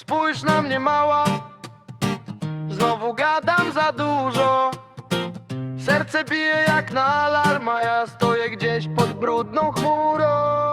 Spójrz na mnie mała. Znowu gadam za dużo. Serce bije jak na alarm, ja stoję gdzieś pod brudną chmurą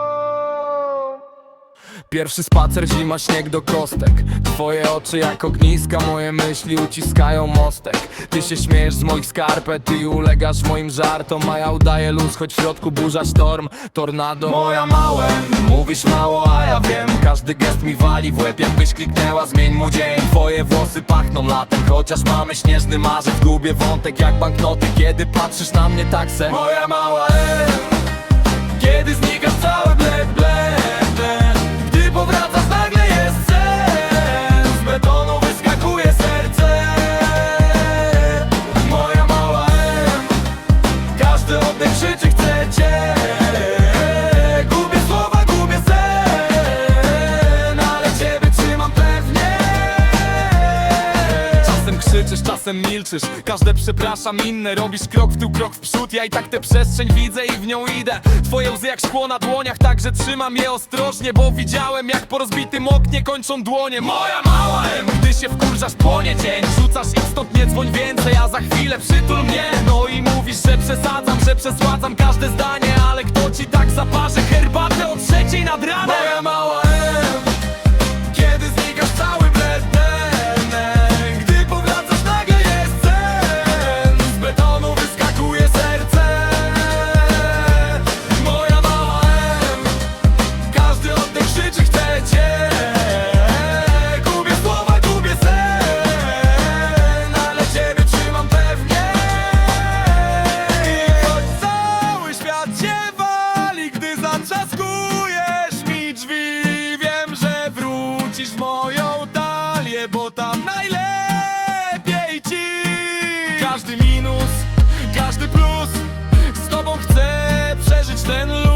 Pierwszy spacer, zima, śnieg do kostek. Twoje oczy jak ogniska, moje myśli uciskają mostek. Ty się śmiejesz z moich skarpet i ulegasz moim żartom. A ja udaję luz, choć w środku burza sztorm, tornado. Moja małe, mówisz mało, a ja wiem. Każdy gest mi wali w łeb, jakbyś kliknęła, zmień mu dzień. Twoje włosy pachną latem, chociaż mamy śnieżny marzec. Gubię wątek jak banknoty, kiedy patrzysz na mnie tak se. Moja mała, em, kiedy znikasz Każdy czasem milczysz. Każde przepraszam, inne Robisz krok w tył, krok w przód. Ja i tak tę przestrzeń widzę i w nią idę. Twoje łzy jak szkło na dłoniach Także trzymam je ostrożnie Bo widziałem jak po rozbitym oknie kończą dłonie. Moja mała M Gdy się wkurzasz, płonie dzień Rzucasz ich stąd, nie dzwoń więcej A za chwilę przytul mnie. No i mówisz, że przesadzam Że przesładzam każde zdanie Ale kto ci tak zaparzy? Herbatę o trzeciej nad ranem ten